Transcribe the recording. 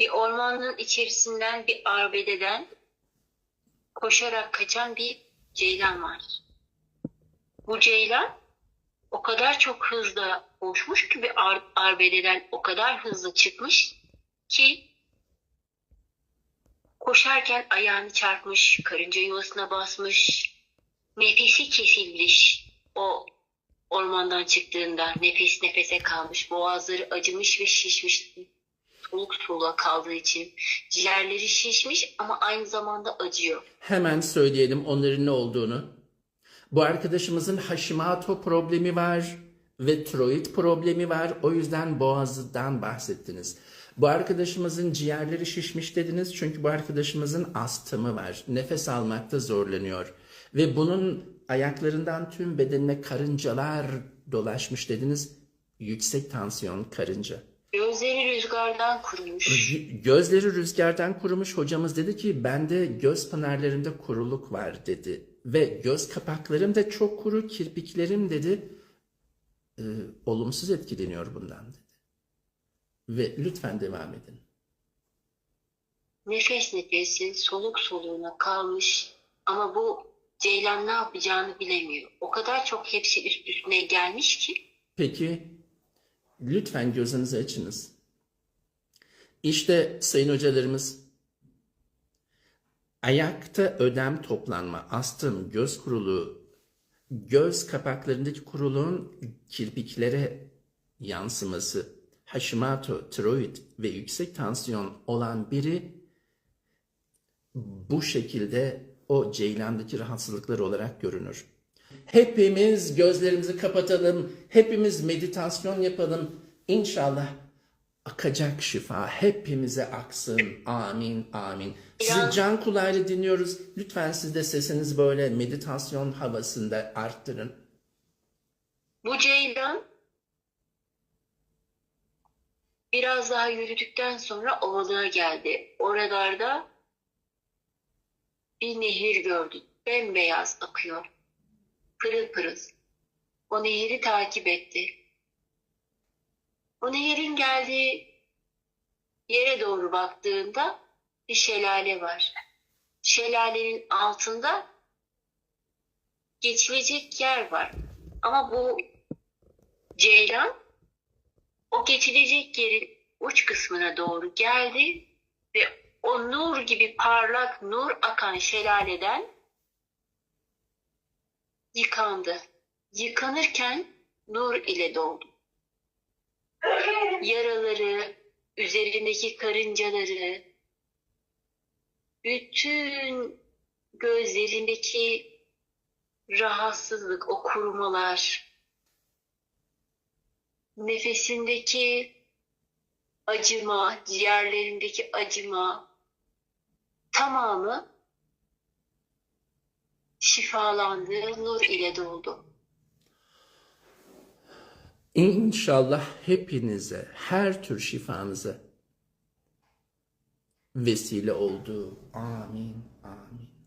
Bir ormanın içerisinden bir arbededen koşarak kaçan bir ceylan var. Bu ceylan o kadar çok hızlı koşmuş ki bir ar- arbededen o kadar hızlı çıkmış ki koşarken ayağını çarpmış, karınca yuvasına basmış, nefesi kesilmiş o ormandan çıktığında nefes nefese kalmış, boğazları acımış ve şişmiş soluk soluğa kaldığı için ciğerleri şişmiş ama aynı zamanda acıyor. Hemen söyleyelim onların ne olduğunu. Bu arkadaşımızın Hashimoto problemi var ve tiroid problemi var. O yüzden boğazından bahsettiniz. Bu arkadaşımızın ciğerleri şişmiş dediniz çünkü bu arkadaşımızın astımı var. Nefes almakta zorlanıyor. Ve bunun ayaklarından tüm bedenine karıncalar dolaşmış dediniz. Yüksek tansiyon karınca. Gözleri rüzgardan kurumuş. Gözleri rüzgardan kurumuş hocamız dedi ki bende göz pınarlarında kuruluk var dedi. Ve göz kapaklarım da çok kuru kirpiklerim dedi. e, olumsuz etkileniyor bundan dedi. Ve lütfen devam edin. Nefes nefesi soluk soluğuna kalmış ama bu Ceylan ne yapacağını bilemiyor. O kadar çok hepsi üst üstüne gelmiş ki Peki lütfen gözünüzü açınız. İşte sayın hocalarımız ayakta ödem toplanma, astım, göz kuruluğu, göz kapaklarındaki kuruluğun kirpiklere yansıması, Hashimoto, tiroid ve yüksek tansiyon olan biri bu şekilde o ceylandaki rahatsızlıklar olarak görünür. Hepimiz gözlerimizi kapatalım, hepimiz meditasyon yapalım. İnşallah akacak şifa hepimize aksın. Amin, amin. Sizi can kulağıyla dinliyoruz. Lütfen siz de sesinizi böyle meditasyon havasında arttırın. bu Ceylan biraz daha yürüdükten sonra ovalığa geldi. Oralarda bir nehir gördü. Bembeyaz akıyor. Pırıl pırıl. O nehri takip etti. O nehirin geldiği yere doğru baktığında bir şelale var. Şelalenin altında geçilecek yer var. Ama bu ceylan o geçilecek yerin uç kısmına doğru geldi ve o nur gibi parlak nur akan şelaleden yıkandı. Yıkanırken nur ile doldu. Yaraları, üzerindeki karıncaları, bütün gözlerindeki rahatsızlık, o kurumalar, nefesindeki acıma, ciğerlerindeki acıma tamamı şifalandı, nur ile doldu. İnşallah hepinize, her tür şifanıza vesile oldu. Amin, amin.